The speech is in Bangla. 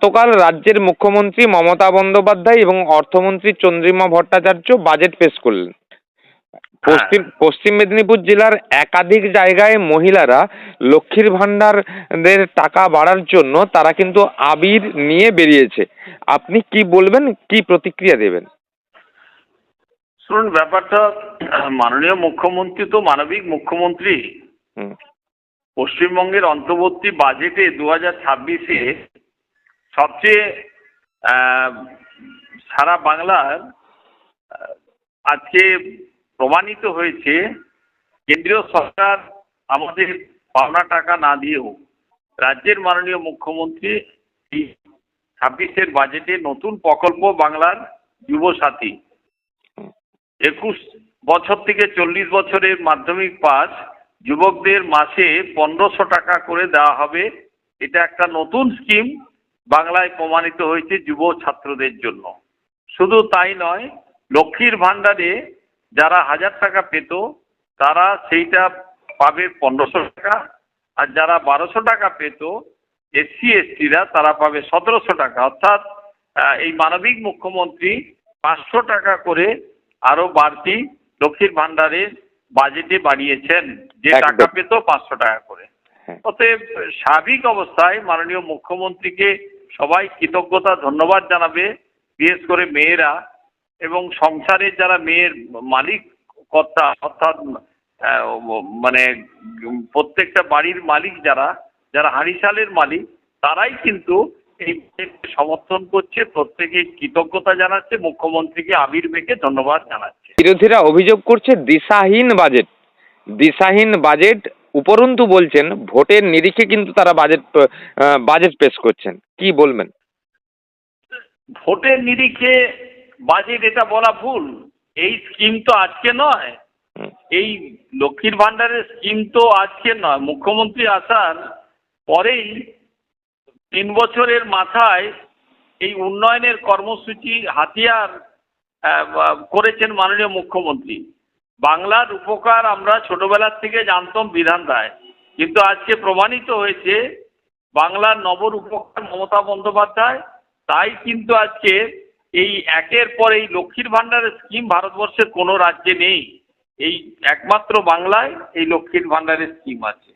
গতকাল রাজ্যের মুখ্যমন্ত্রী মমতা বন্দ্যোপাধ্যায় এবং অর্থমন্ত্রী চন্দ্রিমা ভট্টাচার্য বাজেট পেশ করলেন। পশ্চিম পশ্চিম মেদিনীপুর জেলার একাধিক জায়গায় মহিলারা লক্ষ্মীর ভাণ্ডারের টাকা বাড়ার জন্য তারা কিন্তু আবির নিয়ে বেরিয়েছে। আপনি কি বলবেন কি প্রতিক্রিয়া দেবেন? শুনুন ব্যাপারটা মাননীয় মুখ্যমন্ত্রী তো মানবিক মুখ্যমন্ত্রী। পশ্চিমবঙ্গের অন্তর্বর্তী বাজেটে দু হাজার ছাব্বিশে সবচেয়ে সারা বাংলার আজকে প্রমাণিত হয়েছে, কেন্দ্রীয় সরকার আমাদের পাওনা টাকা না দিয়েও রাজ্যের মাননীয় মুখ্যমন্ত্রী এই ছাব্বিশের বাজেটে নতুন প্রকল্প বাংলার যুবসাথী। একুশ বছর থেকে চল্লিশ বছরের মাধ্যমিক পাস যুবকদের মাসে পনেরোশো টাকা করে দেওয়া হবে। এটা একটা নতুন স্কিম বাংলায় প্রমাণিত হয়েছে যুব ছাত্রদের জন্য। শুধু তাই নয় লক্ষ্মীর ভাণ্ডারে যারা হাজার টাকা পেত তারা সেইটা পাবে পনেরোশো টাকা। আর যারা বারোশো টাকা পেত এসসি এসটিরা তারা পাবে সতেরোশো টাকা। অর্থাৎ এই মানবিক মুখ্যমন্ত্রী পাঁচশো টাকা করে আরও বাড়তি লক্ষ্মীর ভাণ্ডারে বাজেটে বাড়িয়েছেন যে টাকা পেত পাঁচশো টাকা করে। হ্যাঁ। অতএব স্বাভাবিক অবস্থায় মাননীয় মুখ্যমন্ত্রীকে সবাই কৃতজ্ঞতা, ধন্যবাদ জানাবে, বিশেষ করে মেয়েরা এবং সংসারের যারা মেয়ের মালিক কর্তা অর্থাৎ মানে প্রত্যেকটা বাড়ির মালিক যারা যারা হাঁড়িশালের মালিক, তারাই কিন্তু এই সমর্থন করছে, প্রত্যেকে কৃতজ্ঞতা জানাচ্ছে, মুখ্যমন্ত্রীকে আবির মেঘে ধন্যবাদ জানাচ্ছে। বিরোধীরা অভিযোগ করছে দিশাহীন বাজেট। দিশাহীন বাজেট উপরন্তু বলছেন ভোটের নিরিখে কিন্তু তারা বাজেট বাজেট পেশ করছেন। কি বলবেন? ভোটের নিরিখে বাজেট এটা বলা ভুল। এই স্কিম তো আজকে নয়। এই লক্ষ্মীর ভাণ্ডারের স্কিম তো আজকে নয়। মুখ্যমন্ত্রী আসার পরেই তিন বছরের মাথায় এই উন্নয়নের কর্মসূচি হাতিয়ার করেছেন মাননীয় মুখ্যমন্ত্রী। বাংলার উপকার আমরা ছোটবেলার থেকে জানতাম বিধান দেয় কিন্তু আজকে প্রমাণিত হয়েছে, বাংলার নবর উপকার মমতা বন্দ্যোপাধ্যায়, তাই কিন্তু আজকে এই একের পর এই লক্ষ্মীর ভাণ্ডারের স্কিম ভারতবর্ষের কোনো রাজ্যে নেই। এই একমাত্র বাংলায় এই লক্ষ্মীর ভাণ্ডারের স্কিম আছে।